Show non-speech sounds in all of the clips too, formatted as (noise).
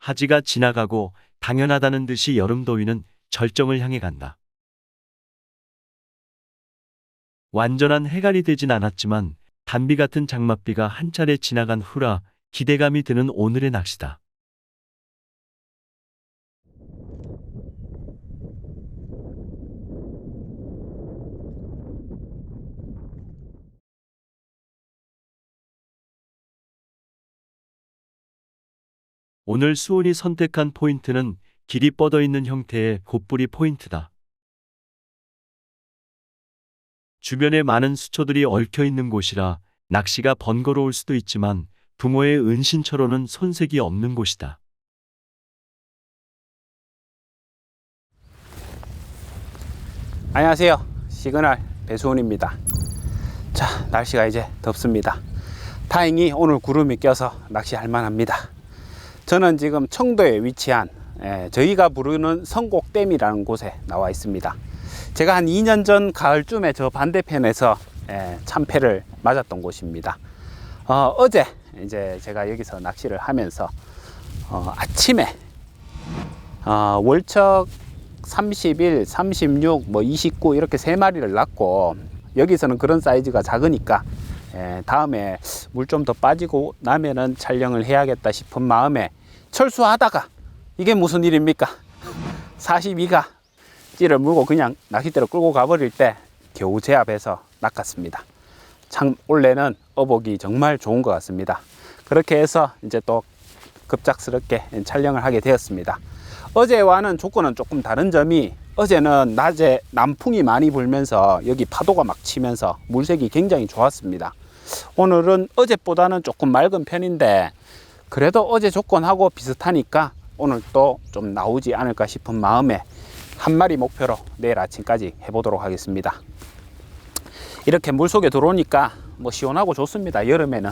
하지가 지나가고 당연하다는 듯이 여름 더위는 절정을 향해 간다. 완전한 해갈이 되진 않았지만 단비 같은 장맛비가 한 차례 지나간 후라 기대감이 드는 오늘의 낚시다. 오늘 수온이 선택한 포인트는 길이 뻗어 있는 형태의 곧뿌리 포인트다. 주변에 많은 수초들이 얽혀 있는 곳이라 낚시가 번거로울 수도 있지만 붕어의 은신처로는 손색이 없는 곳이다. 안녕하세요. 시그널 배수훈입니다. 자, 날씨가 이제 덥습니다. 다행히 오늘 구름이 껴서 낚시할 만합니다. 저는 지금 청도에 위치한 예, 저희가 부르는 성곡댐이라는 곳에 나와 있습니다. 제가 한 2년 전 가을쯤에 저 반대편에서 예, 참패를 맞았던 곳입니다. 어, 어제 이제 제가 여기서 낚시를 하면서 어, 아침에 어, 월척 31, 36, 뭐 29 이렇게 세 마리를 낳고 여기서는 그런 사이즈가 작으니까 예, 다음에 물 좀 더 빠지고 나면은 촬영을 해야겠다 싶은 마음에 철수하다가 이게 무슨 일입니까? 42가 찌를 물고 그냥 낚싯대로 끌고 가버릴 때 겨우 제 앞에서 낚았습니다. 참 올해는 어복이 정말 좋은 것 같습니다. 그렇게 해서 이제 또 급작스럽게 촬영을 하게 되었습니다. 어제와는 조건은 조금 다른 점이 어제는 낮에 남풍이 많이 불면서 여기 파도가 막 치면서 물색이 굉장히 좋았습니다. 오늘은 어제보다는 조금 맑은 편인데 그래도 어제 조건하고 비슷하니까 오늘 또 좀 나오지 않을까 싶은 마음에 한 마리 목표로 내일 아침까지 해보도록 하겠습니다. 이렇게 물 속에 들어오니까 뭐 시원하고 좋습니다. 여름에는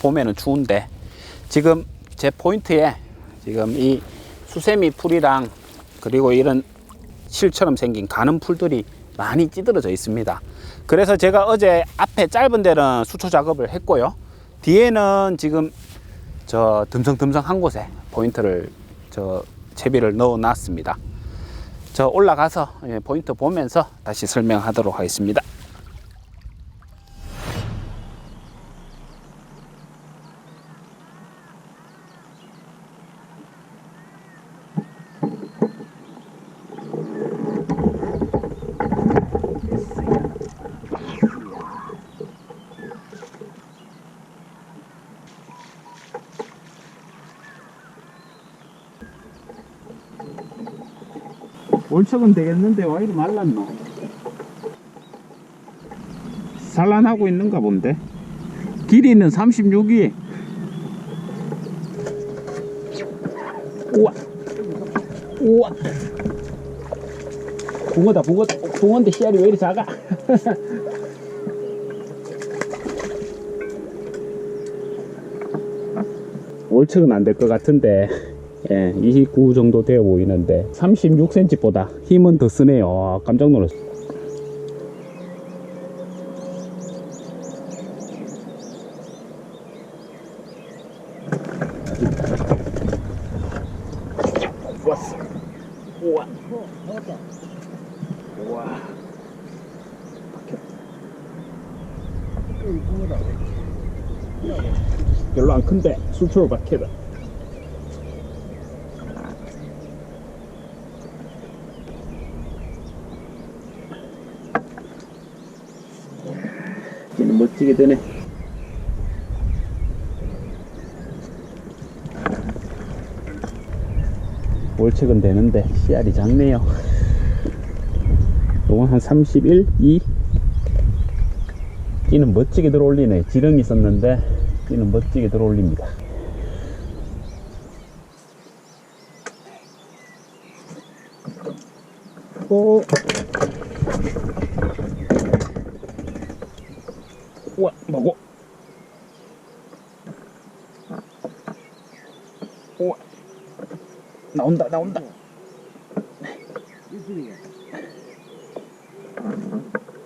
봄에는 추운데 지금 제 포인트에 지금 이 수세미 풀이랑 그리고 이런 실처럼 생긴 가는 풀들이 많이 찌들어져 있습니다. 그래서 제가 어제 앞에 짧은 데는 수초 작업을 했고요. 뒤에는 지금 저 듬성듬성 한 곳에 포인트를 저 채비를 넣어 놨습니다. 저 올라가서 예, 포인트 보면서 다시 설명하도록 하겠습니다. 월척은 되겠는데 와 이리 말랐노? 산란하고 있는가 본데? 길이는 36이. 우와. 우와. 붕어다 붕어 붕어인데 씨알이 왜 이리 작아? (laughs) 월척은 안 될 것 같은데 예, 29 정도 되어 보이는데 36cm보다 힘은 더 쓰네요. 아, 깜짝. 우와. 별로 안 큰데 수초로 박혀다. 얘는 멋지게 되네. 월책은 되는데 씨알이 작네요. 요건 한 31, 2. 끼는 멋지게 들어올리네. 지렁이 있었는데 끼는 멋지게 들어올립니다.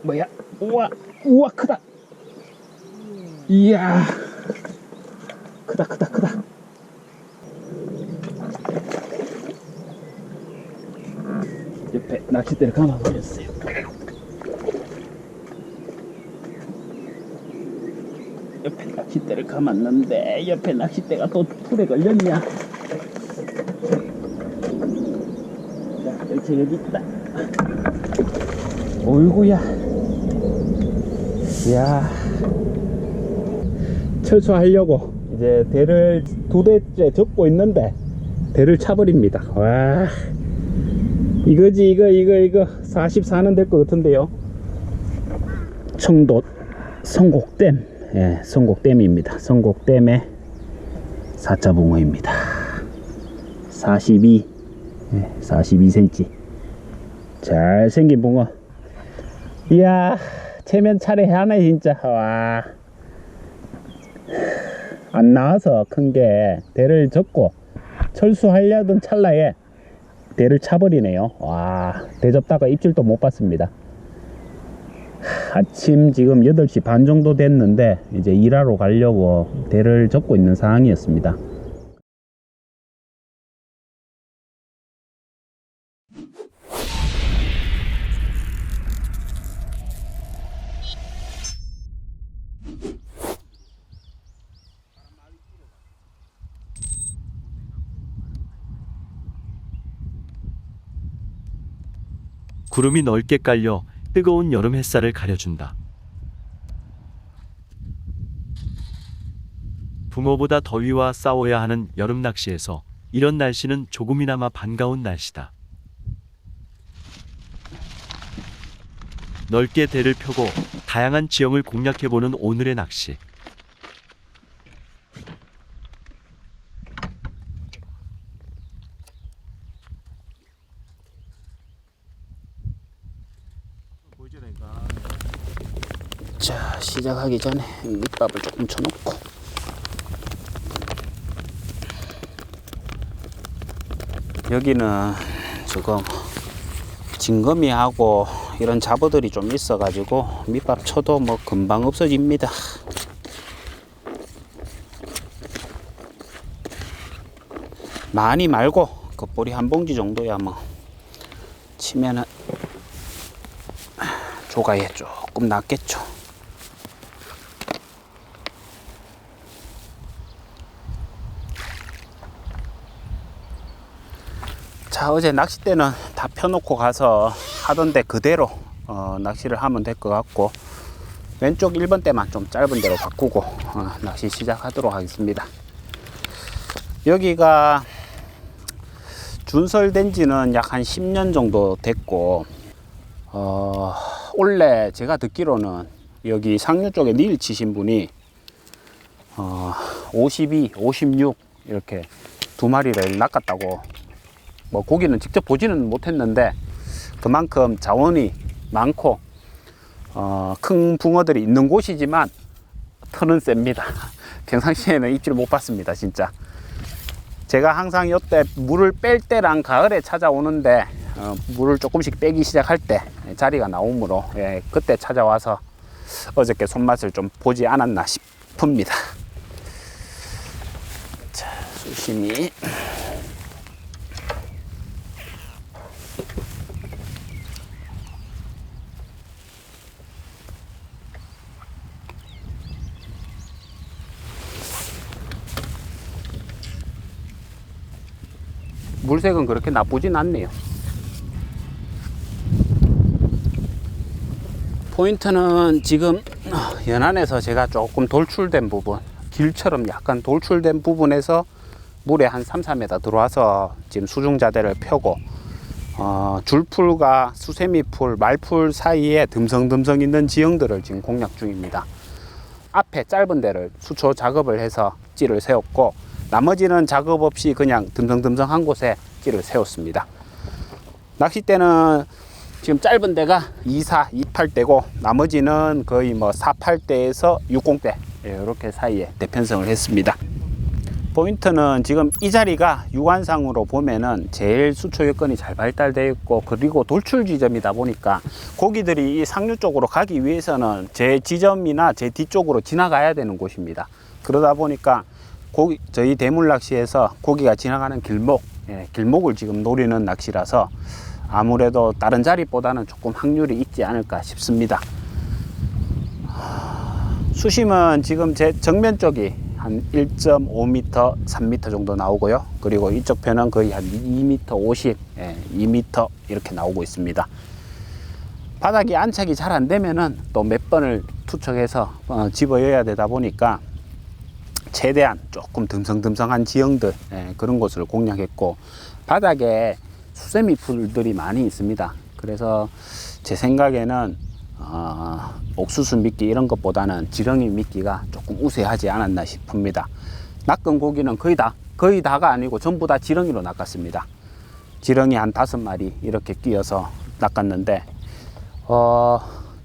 뭐야? 우와, 우와, 크다. 이야, 크다, 크다, 크다. 옆에 낚싯대를 감아 버렸어요. 옆에 낚싯대를 감았는데 옆에 낚싯대가 또 풀에 걸렸냐? 자, 열쇠 여기 있다. 어이구야. 이야. 철수하려고 이제 대를 두 대째 접고 있는데 대를 차버립니다. 와. 이거지, 이거, 이거, 이거. 44는 될 것 같은데요. 청도 성곡댐. 예, 성곡댐입니다. 성곡댐의 4차 붕어입니다. 42, 예, 42cm. 잘생긴 붕어. 이야, 체면 차례 하네, 진짜. 와. 안 나와서 큰 게 대를 접고 철수하려던 찰나에 대를 차버리네요. 와, 대접다가 입질도 못 봤습니다. 아침 지금 8시 반 정도 됐는데 이제 일하러 가려고 대를 접고 있는 상황이었습니다. 구름이 넓게 깔려 뜨거운 여름 햇살을 가려준다. 붕어보다 더위와 싸워야 하는 여름 낚시에서 이런 날씨는 조금이나마 반가운 날씨다. 넓게 대를 펴고 다양한 지형을 공략해보는 오늘의 낚시. 자, 시작하기 전에 밑밥을 조금 쳐놓고 여기는 지금 진거미하고 이런 잡어들이 좀 있어 가지고 밑밥 쳐도 뭐 금방 없어집니다. 많이 말고 겉보리 한 봉지 정도야 뭐 치면은 조가에 조금 낫겠죠. 자 어제 낚싯대는 다 펴놓고 가서 하던데 그대로 어, 낚시를 하면 될 것 같고 왼쪽 1번 대만 좀 짧은 데로 바꾸고 어, 낚시 시작하도록 하겠습니다. 여기가 준설된 지는 약 한 10년 정도 됐고 어, 원래 제가 듣기로는 여기 상류 쪽에 닐 치신 분이 어, 52, 56 이렇게 두 마리를 낚았다고 뭐 고기는 직접 보지는 못했는데 그만큼 자원이 많고 어, 큰 붕어들이 있는 곳이지만 털은 셉니다. (laughs) 평상시에는 입질 못 받습니다, 진짜. 제가 항상 이때 물을 뺄 때랑 가을에 찾아오는데 어, 물을 조금씩 빼기 시작할 때 자리가 나오므로 예, 그때 찾아와서 어저께 손맛을 좀 보지 않았나 싶습니다. 자, 조심히. 물색은 그렇게 나쁘진 않네요. 포인트는 지금 연안에서 제가 조금 돌출된 부분, 길처럼 약간 돌출된 부분에서 물에 한 3, 4m 들어와서 지금 수중자대를 펴고 어, 줄풀과 수세미풀, 말풀 사이에 듬성듬성 있는 지형들을 지금 공략 중입니다. 앞에 짧은 데를 수초 작업을 해서 찌를 세웠고 나머지는 작업 없이 그냥 듬성듬성한 곳에 찌를 세웠습니다. 낚싯대는 지금 짧은 데가 24, 28대고 나머지는 거의 뭐 48대에서 60대 이렇게 사이에 대편성을 했습니다. 포인트는 지금 이 자리가 육안상으로 보면은 제일 수초 여건이 잘 발달되어 있고 그리고 돌출 지점이다 보니까 고기들이 이 상류 쪽으로 가기 위해서는 제 지점이나 제 뒤쪽으로 지나가야 되는 곳입니다. 그러다 보니까 고기 저희 대물 낚시에서 고기가 지나가는 길목 예, 길목을 지금 노리는 낚시라서 아무래도 다른 자리보다는 조금 확률이 있지 않을까 싶습니다. 수심은 지금 제 정면 쪽이 한 1.5m, 3m 정도 나오고요. 그리고 이쪽 편은 거의 한 2m 50, 예, 2m 이렇게 나오고 있습니다. 바닥이 안착이 잘 안 되면은 또 몇 번을 투척해서 어, 집어여야 되다 보니까 최대한 조금 듬성듬성한 지형들 예, 그런 곳을 공략했고 바닥에 수세미 풀들이 많이 있습니다. 그래서 제 생각에는 어, 옥수수 미끼 이런 것보다는 지렁이 미끼가 조금 우세하지 않았나 싶습니다. 낚은 고기는 거의 다 거의 다가 아니고 전부 다 지렁이로 낚았습니다. 지렁이 한 다섯 마리 이렇게 끼어서 낚았는데 어,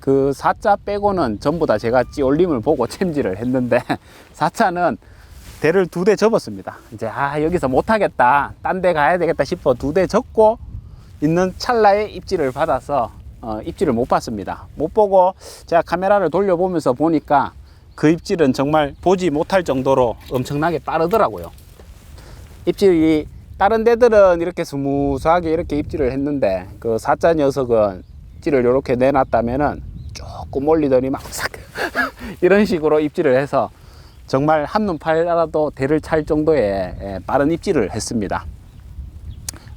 그 사자 빼고는 전부 다 제가 찌올림을 보고 (laughs) 챔질을 했는데 사자는 대를 두 대 접었습니다. 이제 아 여기서 못하겠다, 딴 데 가야 되겠다 싶어 두 대 접고 있는 찰나에 입질을 받아서 어, 입질을 못 봤습니다. 못 보고 제가 카메라를 돌려보면서 보니까 그 입질은 정말 보지 못할 정도로 엄청나게 빠르더라고요. 입질이 다른 데들은 이렇게 스무스하게 이렇게 입질을 했는데 그 사자 녀석은 입질을 이렇게 내놨다면은 조금 올리더니 막 싹 (laughs) 이런 식으로 입질을 해서 정말 한눈 팔아도 대를 찰 정도의 예, 빠른 입질을 했습니다.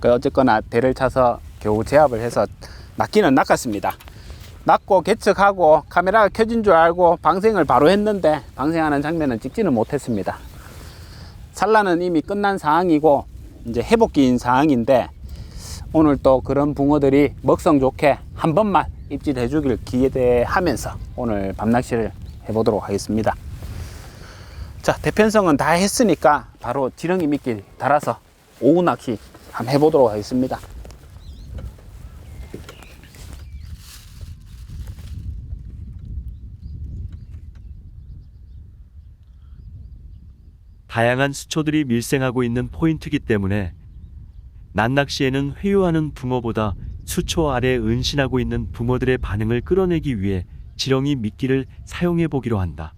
그 어쨌거나 대를 차서 겨우 제압을 해서 낚기는 낚았습니다. 낚고 개척하고 카메라가 켜진 줄 알고 방생을 바로 했는데 방생하는 장면은 찍지는 못했습니다. 산란은 이미 끝난 상황이고 이제 회복기인 상황인데 오늘 또 그런 붕어들이 먹성 좋게 한 번만 입질해 주길 기대하면서 오늘 밤낚시를 해보도록 하겠습니다. 자, 대편성은 다 했으니까 바로 지렁이 미끼 달아서 오후 낚시 한번 해보도록 하겠습니다. 다양한 수초들이 밀생하고 있는 포인트이기 때문에 난낚시에는 회유하는 붕어보다 수초 아래 은신하고 있는 붕어들의 반응을 끌어내기 위해 지렁이 미끼를 사용해 보기로 한다.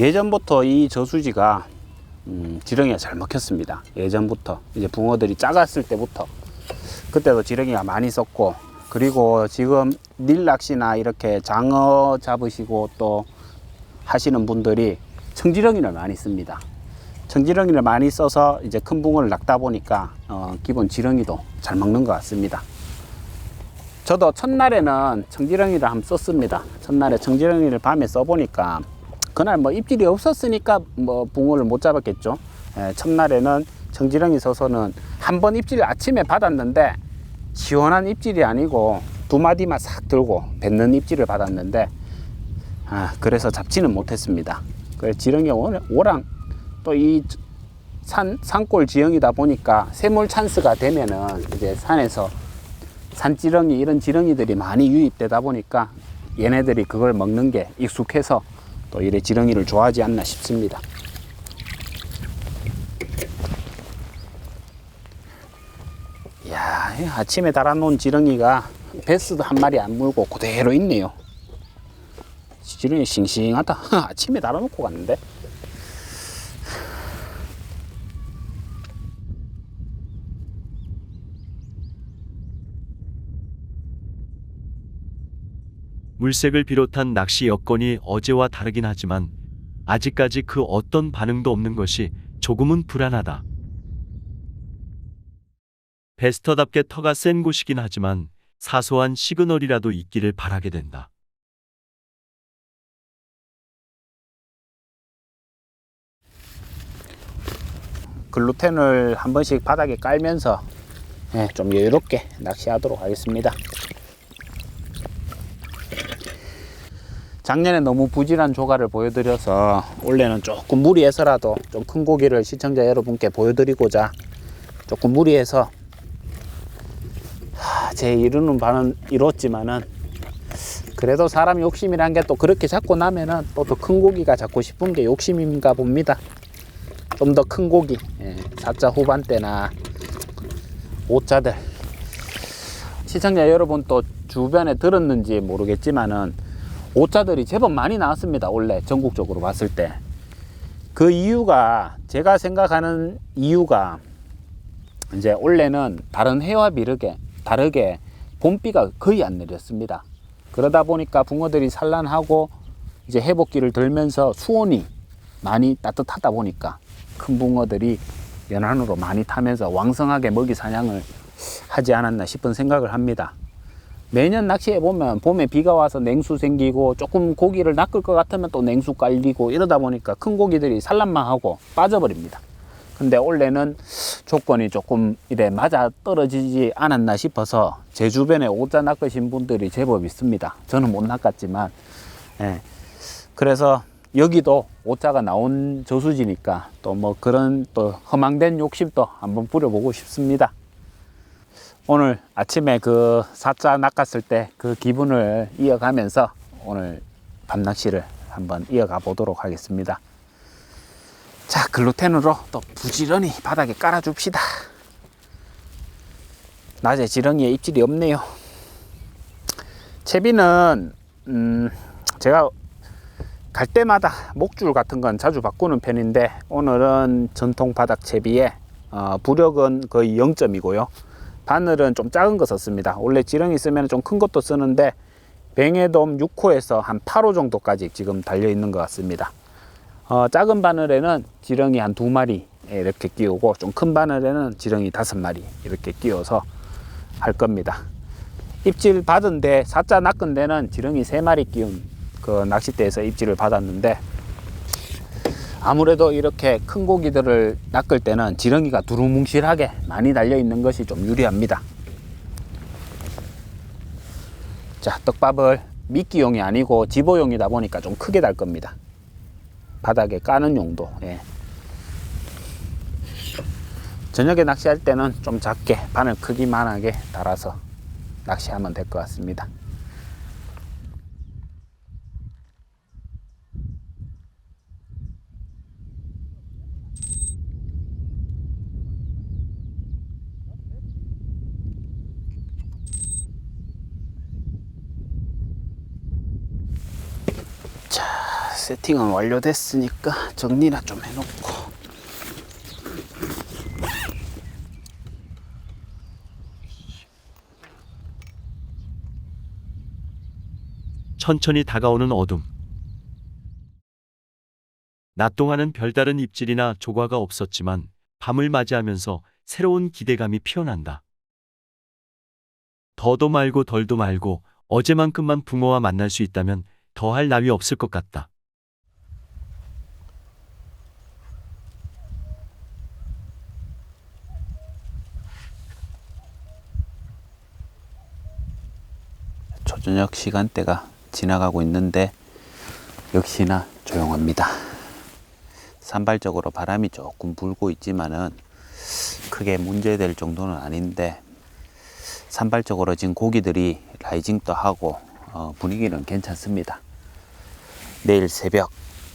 예전부터 이 저수지가 음, 지렁이가 잘 먹혔습니다. 예전부터 이제 붕어들이 작았을 때부터 그때도 지렁이가 많이 썼고 그리고 지금 닐 낚시나 이렇게 장어 잡으시고 또 하시는 분들이 청지렁이를 많이 씁니다. 청지렁이를 많이 써서 이제 큰 붕어를 낚다 보니까 어, 기본 지렁이도 잘 먹는 것 같습니다. 저도 첫날에는 청지렁이를 한번 썼습니다. 첫날에 청지렁이를 밤에 써보니까 그날 뭐 입질이 없었으니까 뭐 붕어를 못 잡았겠죠. 예, 첫날에는 청지렁이 서서는 한 번 입질 아침에 받았는데 시원한 입질이 아니고 두 마디만 싹 들고 뱉는 입질을 받았는데 아 그래서 잡지는 못했습니다. 그 지렁이 오- 오랑 또 이 산 산골 지형이다 보니까 새물 찬스가 되면은 이제 산에서 산지렁이 이런 지렁이들이 많이 유입되다 보니까 얘네들이 그걸 먹는 게 익숙해서 또 이래 지렁이를 좋아하지 않나 싶습니다. 이야, 이 아침에 달아놓은 지렁이가 베스도 한 마리 안 물고 그대로 있네요. 지렁이 싱싱하다. (laughs) 아침에 달아놓고 갔는데. 물색을 비롯한 낚시 여건이 어제와 다르긴 하지만 아직까지 그 어떤 반응도 없는 것이 조금은 불안하다. 베스터답게 터가 센 곳이긴 하지만 사소한 시그널이라도 있기를 바라게 된다. 글루텐을 한 번씩 바닥에 깔면서 예, 좀 여유롭게 낚시하도록 하겠습니다. 작년에 너무 부진한 조가를 보여드려서 올해는 조금 무리해서라도 좀 큰 고기를 시청자 여러분께 보여드리고자 조금 무리해서 하, 제 이루는 바는 이뤘지만은 그래도 사람 욕심이란 게 또 그렇게 잡고 나면은 또 더 큰 고기가 잡고 싶은 게 욕심인가 봅니다. 좀 더 큰 고기, 예, 4자 후반대나 오자들. 시청자 여러분 또 주변에 들었는지 모르겠지만은 오자들이 제법 많이 나왔습니다. 원래 전국적으로 봤을 때. 그 이유가 제가 생각하는 이유가 이제 원래는 다른 해와 비르게 다르게 봄비가 거의 안 내렸습니다. 그러다 보니까 붕어들이 산란하고 이제 회복기를 들면서 수온이 많이 따뜻하다 보니까 큰 붕어들이 연안으로 많이 타면서 왕성하게 먹이 사냥을 하지 않았나 싶은 생각을 합니다. 매년 낚시해 보면 봄에 비가 와서 냉수 생기고 조금 고기를 낚을 것 같으면 또 냉수 깔리고 이러다 보니까 큰 고기들이 산란만 하고 빠져버립니다. 근데 올해는 조건이 조금 이래 맞아 떨어지지 않았나 싶어서 제 주변에 오자 낚으신 분들이 제법 있습니다. 저는 못 낚았지만, 예. 그래서 여기도 오자가 나온 저수지니까 또 뭐 그런 또 허망된 욕심도 한번 부려보고 싶습니다. 오늘 아침에 그 사자 낚았을 때 그 기분을 이어가면서 오늘 밤낚시를 한번 이어가 보도록 하겠습니다. 자, 글루텐으로 또 부지런히 바닥에 깔아줍시다. 낮에 지렁이에 입질이 없네요. 채비는 음, 제가 갈 때마다 목줄 같은 건 자주 바꾸는 편인데 오늘은 전통 바닥 채비에 어, 부력은 거의 0점이고요. 바늘은 좀 작은 거 썼습니다. 원래 지렁이 쓰면 좀 큰 것도 쓰는데 뱅에돔 6호에서 한 8호 정도까지 지금 달려 있는 것 같습니다. 어, 작은 바늘에는 지렁이 한 두 마리 이렇게 끼우고 좀 큰 바늘에는 지렁이 다섯 마리 이렇게 끼워서 할 겁니다. 입질 받은 데 사자 낚은 데는 지렁이 세 마리 끼운 그 낚싯대에서 입질을 받았는데 아무래도 이렇게 큰 고기들을 낚을 때는 지렁이가 두루뭉실하게 많이 달려 있는 것이 좀 유리합니다. 자, 떡밥을 미끼용이 아니고 집어용이다 보니까 좀 크게 달 겁니다. 바닥에 까는 용도. 예. 저녁에 낚시할 때는 좀 작게 바늘 크기만하게 달아서 낚시하면 될 것 같습니다. 자, 세팅은 완료됐으니까 정리나 좀 해놓고. 천천히 다가오는 어둠. 낮 동안은 별다른 입질이나 조과가 없었지만 밤을 맞이하면서 새로운 기대감이 피어난다. 더도 말고 덜도 말고 어제만큼만 붕어와 만날 수 있다면 더할 나위 없을 것 같다. 초 저녁 시간대가 지나가고 있는데 역시나 조용합니다. 산발적으로 바람이 조금 불고 있지만은 크게 문제될 정도는 아닌데 산발적으로 지금 고기들이 라이징도 하고 어, 분위기는 괜찮습니다. 내일 새벽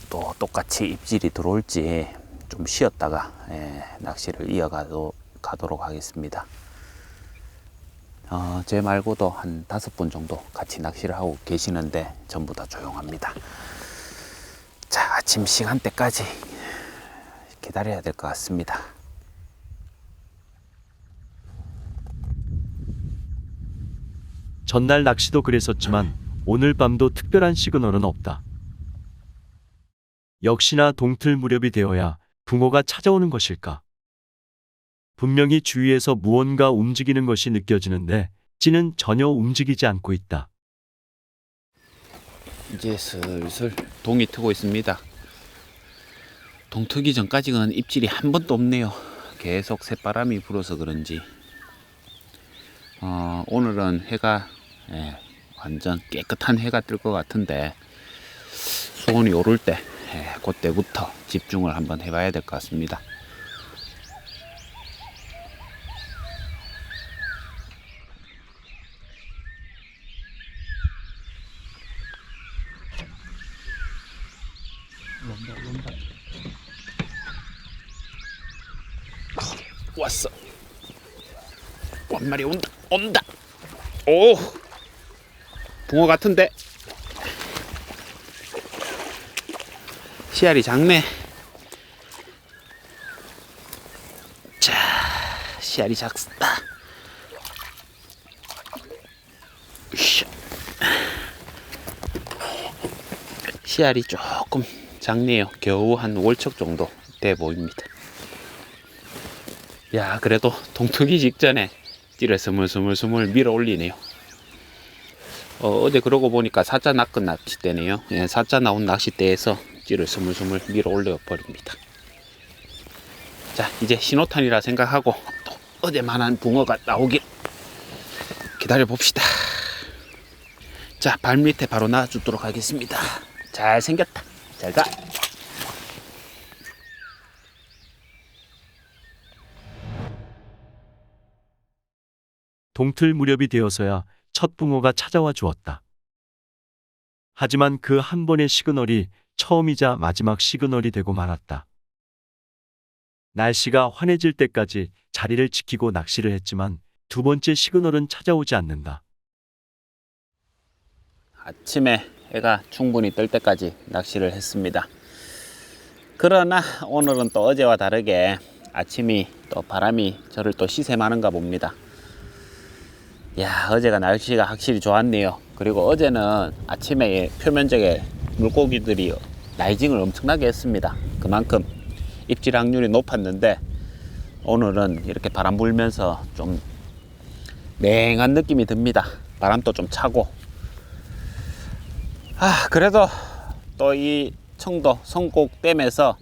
또 똑같이 입질이 들어올지 좀 쉬었다가 예, 낚시를 이어가도록 가도록 하겠습니다. 어, 제 말고도 한 다섯 분 정도 같이 낚시를 하고 계시는데 전부 다 조용합니다. 자, 아침 시간대까지 기다려야 될 것 같습니다. 전날 낚시도 그랬었지만 오늘 밤도 특별한 시그널은 없다. 역시나 동틀 무렵이 되어야 붕어가 찾아오는 것일까? 분명히 주위에서 무언가 움직이는 것이 느껴지는데 찌는 전혀 움직이지 않고 있다. 이제 슬슬 동이 트고 있습니다. 동 트기 전까지는 입질이 한 번도 없네요. 계속 새바람이 불어서 그런지 어, 오늘은 해가 예, 완전 깨끗한 해가 뜰 것 같은데 수온이 오를 때 예, 그때부터 집중을 한번 해봐야 될 것 같습니다. 왔어. 한 마리 온다 온다. 오 붕어 같은데. 씨알이 작네 자 씨알이 작다. 씨알이 조금 작네요. 겨우 한 월척 정도 돼 보입니다. 야 그래도 동트기 직전에 띠를 스물스물스물 밀어 올리네요. 어, 제 그러고 보니까 사자 낚은 낚싯대네요. 예, 사자 나온 낚싯대에서 띠를 스물스물 밀어 올려 버립니다. 자 이제 신호탄이라 생각하고 또 어제만한 붕어가 나오길 기다려 봅시다. 자 발 밑에 바로 놔주도록 하겠습니다. 잘 생겼다. 잘 가 동틀 무렵이 되어서야 첫 붕어가 찾아와 주었다. 하지만 그 한 번의 시그널이 처음이자 마지막 시그널이 되고 말았다. 날씨가 환해질 때까지 자리를 지키고 낚시를 했지만 두 번째 시그널은 찾아오지 않는다. 아침에 해가 충분히 뜰 때까지 낚시를 했습니다. 그러나 오늘은 또 어제와 다르게 아침이 또 바람이 저를 또 시샘하는가 봅니다. 야 어제가 날씨가 확실히 좋았네요. 그리고 어제는 아침에 표면적에 물고기들이 라이징을 엄청나게 했습니다. 그만큼 입질 확률이 높았는데 오늘은 이렇게 바람 불면서 좀 냉한 느낌이 듭니다. 바람도 좀 차고 아 그래도 또 이 청도 성곡댐에서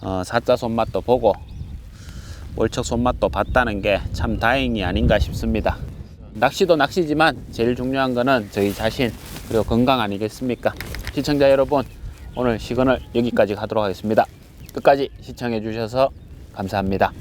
어, 사자 손맛도 보고 월척 손맛도 봤다는 게 참 다행이 아닌가 싶습니다. 낚시도 낚시지만 제일 중요한 거는 저희 자신 그리고 건강 아니겠습니까? 시청자 여러분 오늘 시간을 여기까지 가도록 하겠습니다. 끝까지 시청해 주셔서 감사합니다.